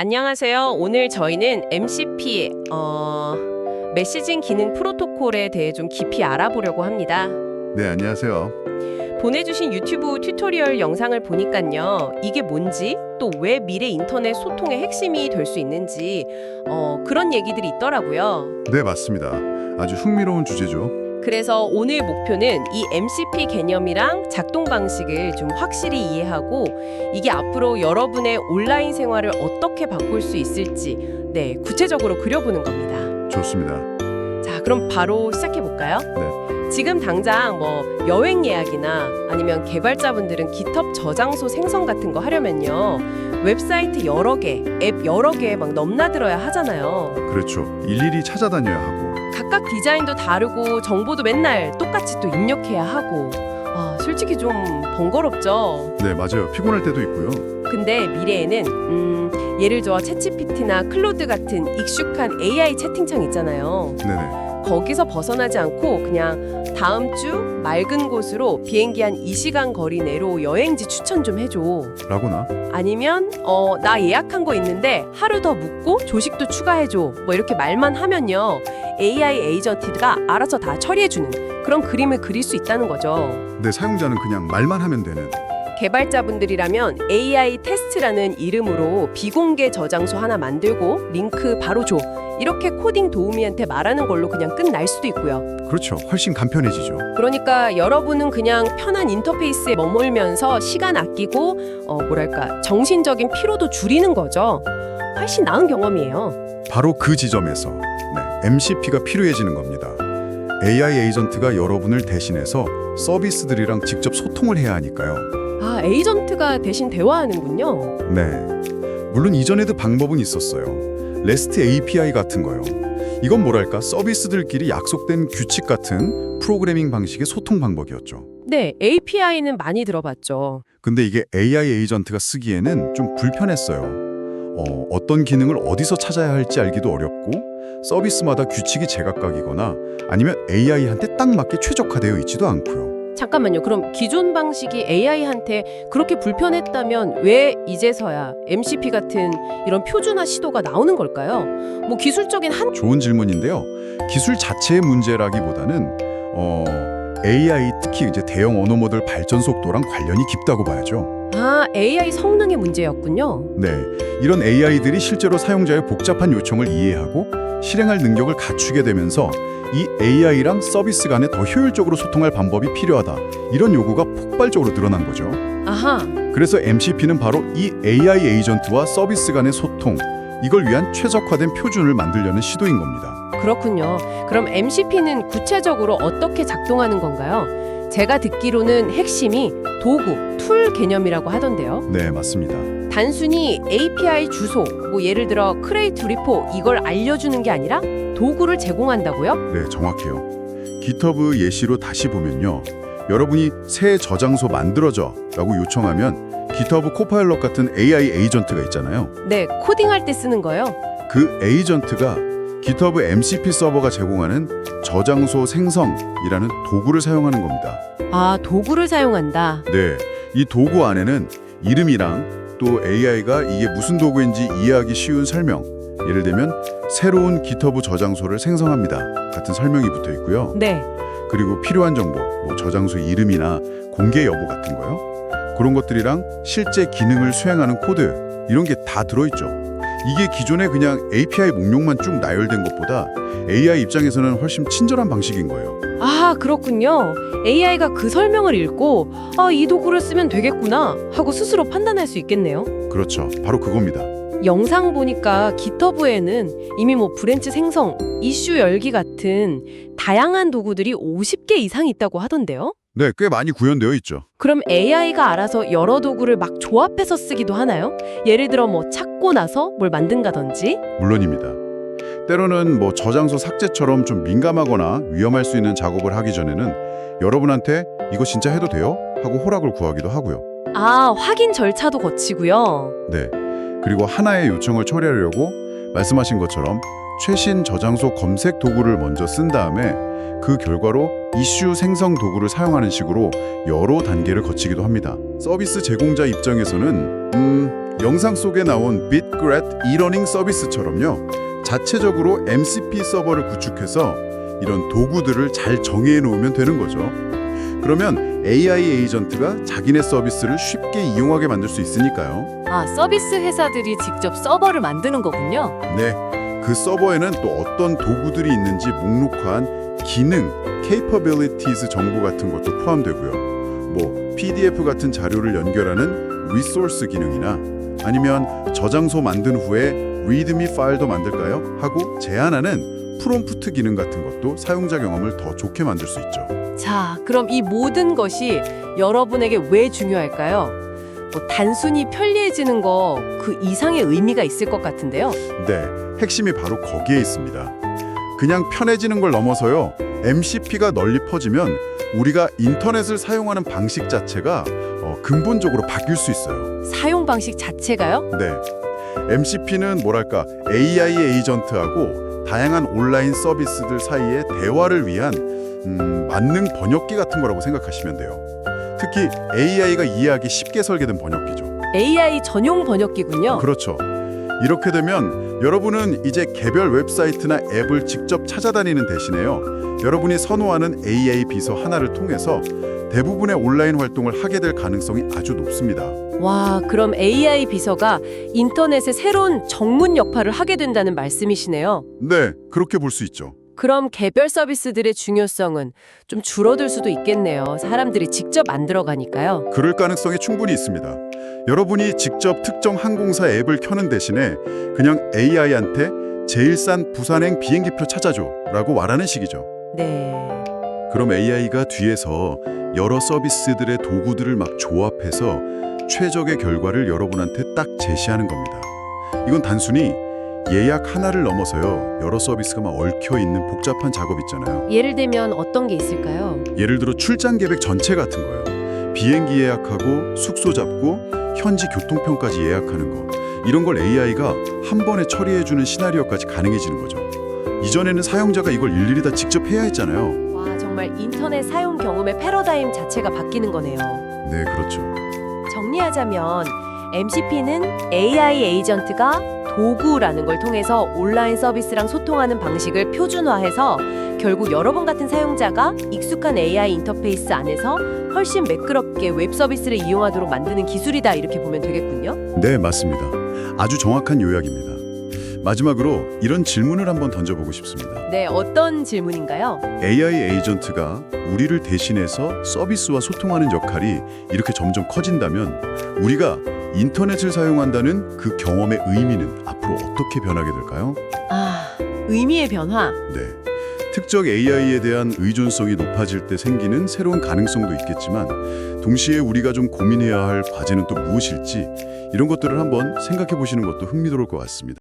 안녕하세요. 오늘 저희는 MCP 어 메시징 기능 프로토콜에 대해 좀 깊이 알아보려고 합니다. 네, 안녕하세요. 보내주신 유튜브 튜토리얼 영상을 보니까요. 이게 뭔지 또 왜 미래 인터넷 소통의 핵심이 될 수 있는지 어, 그런 얘기들이 있더라고요. 네, 맞습니다. 아주 흥미로운 주제죠. 그래서 오늘 목표는 이 MCP 개념이랑 작동 방식을 좀 확실히 이해하고 이게 앞으로 여러분의 온라인 생활을 어떻게 바꿀 수 있을지 네, 구체적으로 그려보는 겁니다. 좋습니다. 자, 그럼 바로 시작해 볼까요? 네. 지금 당장 뭐 여행 예약이나 아니면 개발자분들은 GitHub 저장소 생성 같은 거 하려면요. 웹사이트 여러 개, 앱 여러 개 막 넘나들어야 하잖아요. 그렇죠. 일일이 찾아다녀야 하고. 각각 디자인도 다르고 정보도 맨날 똑같이 또 입력해야 하고. 아, 솔직히 좀 번거롭죠. 네, 맞아요. 피곤할 때도 있고요. 근데 미래에는 음, 예를 들어 챗GPT나 클로드 같은 익숙한 AI 채팅창 있잖아요. 네네. 거기서 벗어나지 않고 그냥 다음 주 맑은 곳으로 비행기 한 2시간 거리 내로 여행지 추천 좀 해줘. 라거나. 아니면 어, 나 예약한 거 있는데 하루 더 묵고 조식도 추가해줘. 뭐 이렇게 말만 하면요. AI 에이전트가 알아서 다 처리해주는 그런 그림을 그릴 수 있다는 거죠. 네, 사용자는 그냥 말만 하면 되는. 개발자분들이라면 AI 테스트라는 이름으로 비공개 저장소 하나 만들고 링크 바로 줘. 이렇게 코딩 도우미한테 말하는 걸로 그냥 끝날 수도 있고요. 그렇죠. 훨씬 간편해지죠. 그러니까 여러분은 그냥 편한 인터페이스에 머물면서 시간 아끼고 어 뭐랄까 정신적인 피로도 줄이는 거죠. 훨씬 나은 경험이에요. 바로 그 지점에서 네, MCP가 필요해지는 겁니다. AI 에이전트가 여러분을 대신해서 서비스들이랑 직접 소통을 해야 하니까요. 아 에이전트가 대신 대화하는군요. 네. 물론 이전에도 방법은 있었어요. REST API 같은 거요. 이건 뭐랄까 서비스들끼리 약속된 규칙 같은 프로그래밍 방식의 소통 방법이었죠. 네 API는 많이 들어봤죠. 근데 이게 AI 에이전트가 쓰기에는 좀 불편했어요. 어, 어떤 기능을 어디서 찾아야 할지 알기도 어렵고 서비스마다 규칙이 제각각이거나 아니면 AI한테 딱 맞게 최적화되어 있지도 않고요. 잠깐만요. 그럼 기존 방식이 AI한테 그렇게 불편했다면 왜 이제서야 MCP 같은 이런 표준화 시도가 나오는 걸까요? 뭐 기술적인 한 좋은 질문인데요. 기술 자체의 문제라기보다는 어, AI 특히 이제 대형 언어 모델 발전 속도랑 관련이 깊다고 봐야죠. 아, AI 성능의 문제였군요. 네, 이런 AI들이 실제로 사용자의 복잡한 요청을 이해하고 실행할 능력을 갖추게 되면서 이 AI랑 서비스 간에 더 효율적으로 소통할 방법이 필요하다. 이런 요구가 폭발적으로 늘어난 거죠. 아하. 그래서 MCP는 바로 이 AI 에이전트와 서비스 간의 소통, 이걸 위한 최적화된 표준을 만들려는 시도인 겁니다. 그렇군요. 그럼 MCP는 구체적으로 어떻게 작동하는 건가요? 제가 듣기로는 핵심이 도구, 툴 개념이라고 하던데요. 네, 맞습니다. 단순히 API 주소, 뭐 예를 들어 크레이트 리포 이걸 알려주는 게 아니라 도구를 제공한다고요? 네, 정확해요. GitHub 예시로 다시 보면요. 여러분이 새 저장소 만들어줘 라고 요청하면 GitHub 코파일럿 같은 AI 에이전트가 있잖아요. 네, 코딩할 때 쓰는 거요. 그 에이전트가 GitHub MCP 서버가 제공하는 저장소 생성이라는 도구를 사용하는 겁니다. 아, 도구를 사용한다. 네, 이 도구 안에는 이름이랑 또 AI가 이게 무슨 도구인지 이해하기 쉬운 설명, 예를 들면 새로운 GitHub 저장소를 생성합니다 같은 설명이 붙어 있고요. 네. 그리고 필요한 정보, 뭐 저장소 이름이나 공개 여부 같은 거요. 그런 것들이랑 실제 기능을 수행하는 코드 이런 게 다 들어있죠. 이게 기존에 그냥 API 목록만 쭉 나열된 것보다 AI 입장에서는 훨씬 친절한 방식인 거예요. 아, 그렇군요. AI가 그 설명을 읽고 아, 이 도구를 쓰면 되겠구나 하고 스스로 판단할 수 있겠네요. 그렇죠. 바로 그겁니다. 영상 보니까 기터브에는 이미 뭐 브랜치 생성, 이슈 열기 같은 다양한 도구들이 50개 이상 있다고 하던데요. 네, 꽤 많이 구현되어 있죠. 그럼 AI가 알아서 여러 도구를 막 조합해서 쓰기도 하나요? 예를 들어 뭐 찾고 나서 뭘 만든다든지? 물론입니다. 때로는 뭐 저장소 삭제처럼 좀 민감하거나 위험할 수 있는 작업을 하기 전에는 여러분한테 이거 진짜 해도 돼요? 하고 허락을 구하기도 하고요. 아, 확인 절차도 거치고요. 네. 그리고 하나의 요청을 처리하려고 말씀하신 것처럼 최신 저장소 검색 도구를 먼저 쓴 다음에 그 결과로 이슈 생성 도구를 사용하는 식으로 여러 단계를 거치기도 합니다. 서비스 제공자 입장에서는 음, 영상 속에 나온 빛, 시크릿 이러닝 서비스처럼요. 자체적으로 MCP 서버를 구축해서 이런 도구들을 잘 정의해 놓으면 되는 거죠. 그러면 AI 에이전트가 자기네 서비스를 쉽게 이용하게 만들 수 있으니까요. 아, 서비스 회사들이 직접 서버를 만드는 거군요. 네, 그 서버에는 또 어떤 도구들이 있는지 목록화한 기능, capabilities 정보 같은 것도 포함되고요. 뭐 PDF 같은 자료를 연결하는 리소스 기능이나 아니면 저장소 만든 후에 readme 파일도 만들까요? 하고 제안하는 프롬프트 기능 같은 것도 사용자 경험을 더 좋게 만들 수 있죠. 자, 그럼 이 모든 것이 여러분에게 왜 중요할까요? 뭐 단순히 편리해지는 거 그 이상의 의미가 있을 것 같은데요. 네, 핵심이 바로 거기에 있습니다. 그냥 편해지는 걸 넘어서요. MCP가 널리 퍼지면 우리가 인터넷을 사용하는 방식 자체가 어, 근본적으로 바뀔 수 있어요. 사용 방식 자체가요? 네. MCP는 뭐랄까 AI 에이전트하고 다양한 온라인 서비스들 사이의 대화를 위한 음, 만능 번역기 같은 거라고 생각하시면 돼요. 특히 AI가 이해하기 쉽게 설계된 번역기죠. AI 전용 번역기군요. 그렇죠. 이렇게 되면 여러분은 이제 개별 웹사이트나 앱을 직접 찾아다니는 대신에요. 여러분이 선호하는 AI 비서 하나를 통해서 대부분의 온라인 활동을 하게 될 가능성이 아주 높습니다. 와, 그럼 AI 비서가 인터넷의 새로운 정문 역할을 하게 된다는 말씀이시네요. 네, 그렇게 볼 수 있죠. 그럼 개별 서비스들의 중요성은 좀 줄어들 수도 있겠네요. 사람들이 직접 만들어 가니까요. 그럴 가능성이 충분히 있습니다. 여러분이 직접 특정 항공사 앱을 켜는 대신에 그냥 AI한테 제일 싼 부산행 비행기표 찾아줘 라고 말하는 식이죠. 네. 그럼 AI가 뒤에서 여러 서비스들의 도구들을 막 조합해서 최적의 결과를 여러분한테 딱 제시하는 겁니다. 이건 단순히 예약 하나를 넘어서요. 여러 서비스가 막 얽혀 있는 복잡한 작업 있잖아요. 예를 들면 어떤 게 있을까요? 예를 들어 출장 계획 전체 같은 거요. 비행기 예약하고 숙소 잡고 현지 교통편까지 예약하는 거. 이런 걸 AI가 한 번에 처리해 주는 시나리오까지 가능해지는 거죠. 이전에는 사용자가 이걸 일일이 다 직접 해야 했잖아요. 와, 정말 인터넷 사용 경험의 패러다임 자체가 바뀌는 거네요. 네, 그렇죠. 정리하자면 MCP는 AI 에이전트가 도구라는 걸 통해서 온라인 서비스랑 소통하는 방식을 표준화해서 결국 여러분 같은 사용자가 익숙한 AI 인터페이스 안에서 훨씬 매끄럽게 웹 서비스를 이용하도록 만드는 기술이다 이렇게 보면 되겠군요. 네, 맞습니다. 아주 정확한 요약입니다. 마지막으로 이런 질문을 한번 던져보고 싶습니다. 네, 어떤 질문인가요? AI 에이전트가 우리를 대신해서 서비스와 소통하는 역할이 이렇게 점점 커진다면 우리가 인터넷을 사용한다는 그 경험의 의미는 앞으로 어떻게 변하게 될까요? 아, 의미의 변화. 네. 특정 AI에 대한 의존성이 높아질 때 생기는 새로운 가능성도 있겠지만 동시에 우리가 좀 고민해야 할 과제는 또 무엇일지 이런 것들을 한번 생각해 보시는 것도 흥미로울 것 같습니다.